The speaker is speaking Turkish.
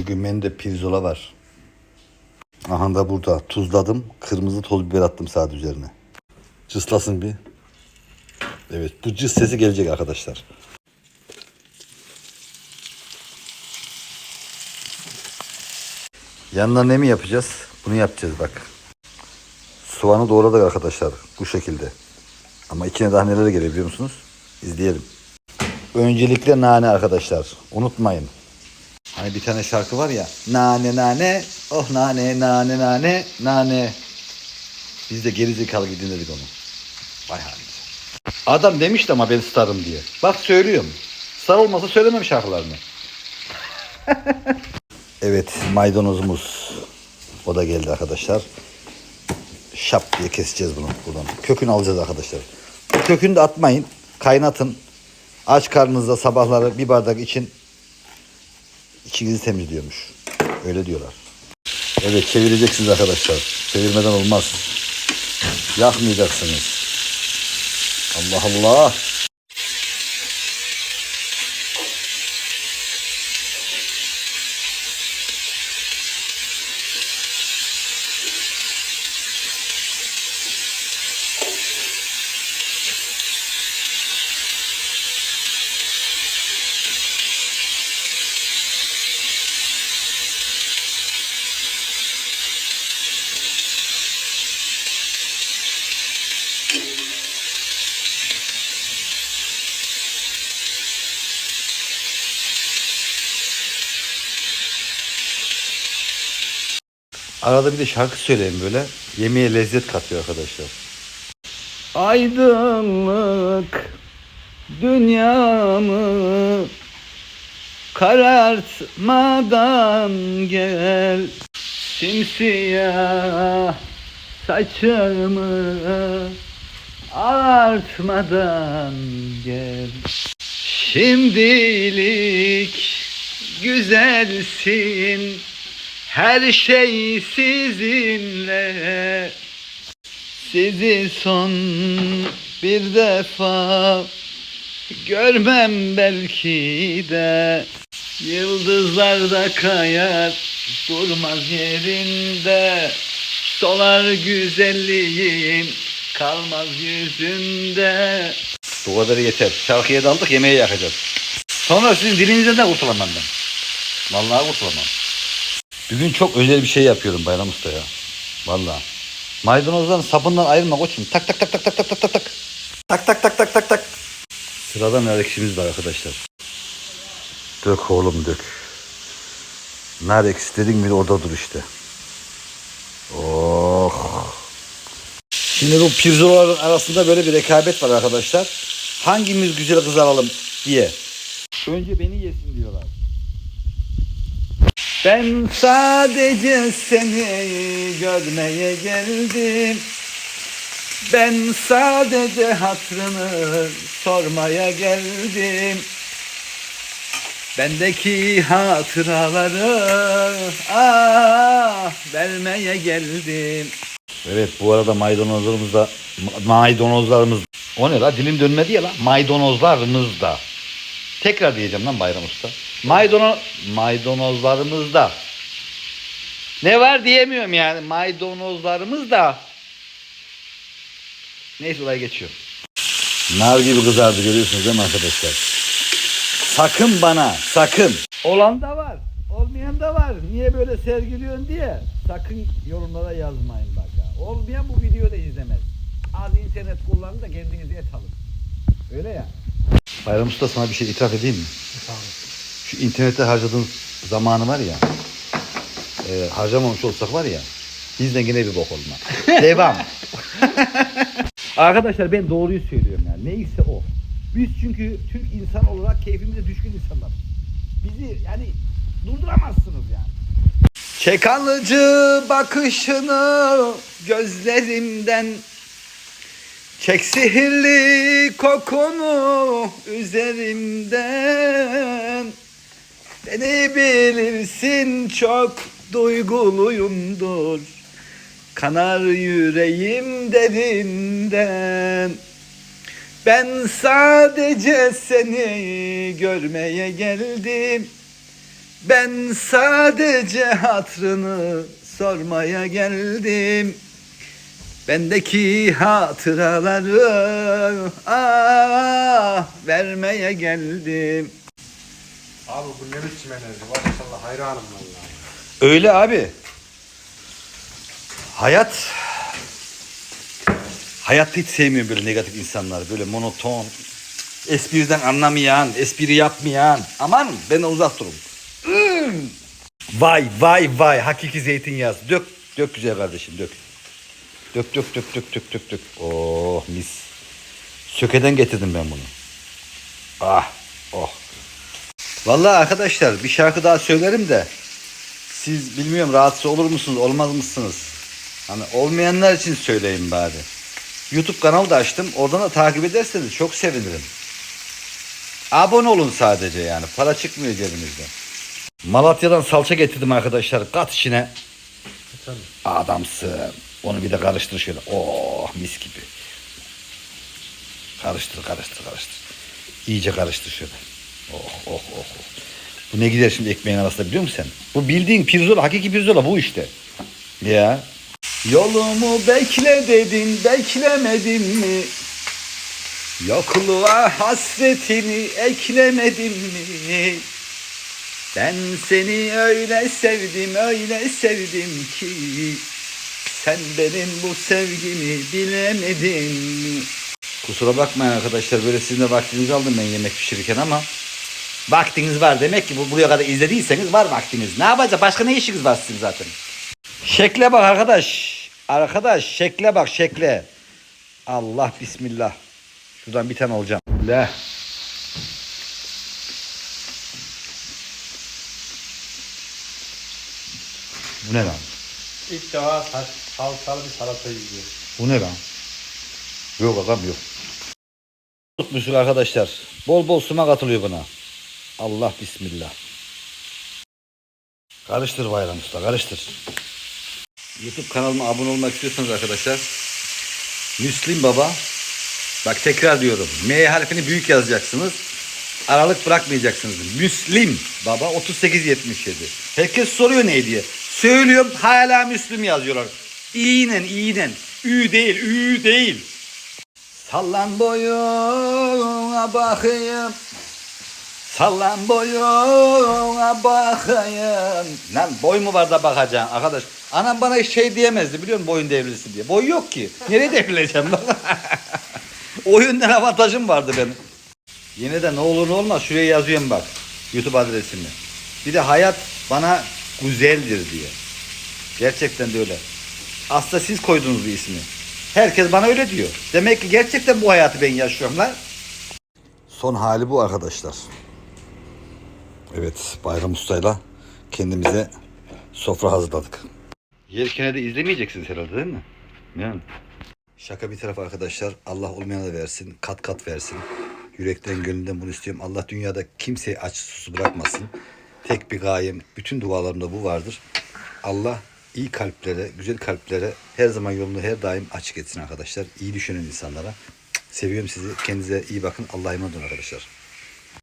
Bugün menüde pirzola var. Aha da burada. Tuzladım. Kırmızı toz biber attım sadece üzerine. Cıslasın bir. Evet bu cız sesi gelecek arkadaşlar. Yanına ne mi yapacağız? Bunu yapacağız bak. Soğanı doğradık arkadaşlar bu şekilde. Ama içine daha neler geliyor musunuz? İzleyelim. Öncelikle nane arkadaşlar. Unutmayın. Hani bir tane şarkı var ya. Nane nane, oh nane nane nane nane. Biz de gerizekalı gibi dinledik onu. Vay halimize. Adam demişti ama ben starım diye. Bak söylüyorum. Star olmasa söylemem şarkılarını. evet maydanozumuz. O da geldi arkadaşlar. Şap diye keseceğiz bunu buradan. Kökünü alacağız arkadaşlar. Bu kökünü de atmayın. Kaynatın. Aç karnınızda sabahları bir bardak için içinizi temizliyormuş. Öyle diyorlar. Evet çevireceksiniz arkadaşlar. Çevirmeden olmaz. Yakmayacaksınız. Allah Allah. Arada bir de şarkı söyleyeyim böyle. Yemeğe lezzet katıyor arkadaşlar. Aydınlık dünyamı karartmadan gel simsiyah saçımı artmadan gel şimdilik güzelsin her şey sizinle sizi son bir defa görmem belki de yıldızlarda kayar durmaz yerinde solar güzelliğin kalmaz yüzünde. Bu kadar yeter. Şarkıya daldık yemeği yakacağız. Sonra sizin dilinizden de kurtulamam ben. Vallahi kurtulamam. Bugün çok özel bir şey yapıyorum Bayram Usta ya. Vallahi. Maydanozların sapından ayrılma koçum. Tak tak tak tak tak tak tak tak tak. Tak tak tak tak tak tak. Sırada nar ekşimiz var arkadaşlar. Dök oğlum dök. Nar ekşi dedin mi orada dur işte. Oh. Şimdi bu pirzolaların arasında böyle bir rekabet var arkadaşlar. Hangimiz güzel kızaralım diye. Önce beni yesin diyorlar. Ben sadece seni görmeye geldim. Ben sadece hatrını sormaya geldim. Bendeki hatıraları ah vermeye geldim. Evet bu arada maydanozlarımız da ma- maydanozlarımız o ne la dilim dönmedi ya la maydanozlarımız da tekrar diyeceğim lan Bayram Usta maydanoz maydanozlarımız da. Ne var diyemiyorum yani maydanozlarımız da. Neyse olay geçiyor nar gibi kızardı görüyorsunuz değil mi arkadaşlar? Sakın bana sakın. Olan da var olmayan da var. Niye böyle sergiliyorsun diye sakın yorumlara yazmayın bak ha. olmayan bu videoda izlemez. Az internet kullanın da kendinize et alın. Öyle ya. Bayram Usta sana bir şey itiraf edeyim mi? Şu internette harcadığın zamanı var ya e, harcamamış olsak var ya bizden yine bir bok olma. Devam. Arkadaşlar ben doğruyu söylüyorum yani. Neyse o. Biz çünkü Türk insan olarak keyfimize düşkün insanlar. Bizi yani durduramazsınız yani. Çek alıcı bakışını gözlerimden Çek sihirli kokunu üzerimden Beni bilirsin çok duyguluyumdur Kanar yüreğim derinden Ben sadece seni görmeye geldim Ben sadece hatrını sormaya geldim. Bendeki hatıraları ah vermeye geldim. Abi bu ne biçim enerji? Maşallah hayranım vallahi. Öyle abi. Hayat Hayatta hiç sevmiyorum böyle negatif insanlar. Böyle monoton, espriden anlamayan, espri yapmayan. Aman benden uzak durun. Hmm. Vay vay vay hakiki zeytinyağı. Dök dök güzel kardeşim dök. Dök dök dök dök dök dök dök. Oh mis. Sökeden getirdim ben bunu. Ah oh. Vallahi arkadaşlar bir şarkı daha söylerim de siz bilmiyorum rahatsız olur musunuz olmaz mısınız? Hani olmayanlar için söyleyeyim bari. YouTube kanalı da açtım. Oradan da takip ederseniz çok sevinirim. Abone olun sadece yani. Para çıkmıyor cebinizden. Malatya'dan salça getirdim arkadaşlar. Kat içine. Efendim? Adamsın. Onu bir de karıştır şöyle. Oh mis gibi. Karıştır karıştır karıştır. İyice karıştır şöyle. Oh oh. Bu ne gider şimdi ekmeğin arasında biliyor musun sen? Bu bildiğin pirzola, hakiki pirzola bu işte. Ya. Yolumu bekle dedin, beklemedin mi? Yokluğa hasretini eklemedim mi? Ben seni öyle sevdim, öyle sevdim ki sen benim bu sevgimi bilemedin mi? Kusura bakmayın arkadaşlar böyle sizin de vaktinizi aldım ben yemek pişirirken ama vaktiniz var demek ki bu buraya kadar izlediyseniz var vaktiniz. Ne yapacak? Başka ne işiniz var sizin zaten? Şekle bak arkadaş. Arkadaş şekle bak şekle. Allah bismillah. Şuradan bir tane alacağım. La. Bu ne lan? İlk defa sal- salçalı bir salata yiyor. Bu ne lan? Yok agam yok. Tutmuşuz arkadaşlar. Bol bol sumak atılıyor buna. Allah bismillah. Karıştır Bayram Usta karıştır. YouTube kanalıma abone olmak istiyorsanız arkadaşlar. Müslim Baba. Bak tekrar diyorum. M harfini büyük yazacaksınız. Aralık bırakmayacaksınız. Müslim Baba 3877. Herkes soruyor ne diye. Söylüyorum hala Müslüm yazıyorlar. İyinen iyinen. Ü değil ü değil. Sallan boyuna bakayım. Sallan boyuna bakayım. Lan boy mu var da bakacaksın arkadaş? Anam bana şey diyemezdi biliyor musun boyun devrilsin diye. Boy yok ki. Nereye devrileceğim lan? Oyundan avantajım vardı benim. Yine de ne olur ne olmaz şuraya yazıyorum bak. YouTube adresimi. Bir de hayat bana güzeldir diye. Gerçekten de öyle. Aslında siz koydunuz bu ismi. Herkes bana öyle diyor. Demek ki gerçekten bu hayatı ben yaşıyorum lan. Son hali bu arkadaşlar. Evet Bayram Usta'yla kendimize sofra hazırladık. Yerken de izlemeyeceksiniz herhalde değil mi? Yani. Şaka bir taraf arkadaşlar. Allah olmayana da versin. Kat kat versin. Yürekten gönülden bunu istiyorum. Allah dünyada kimseyi aç susuz bırakmasın. Tek bir gayem. Bütün dualarımda bu vardır. Allah iyi kalplere, güzel kalplere her zaman yolunu her daim açık etsin arkadaşlar. İyi düşünen insanlara. Seviyorum sizi. Kendinize iyi bakın. Allah'a emanet olun arkadaşlar.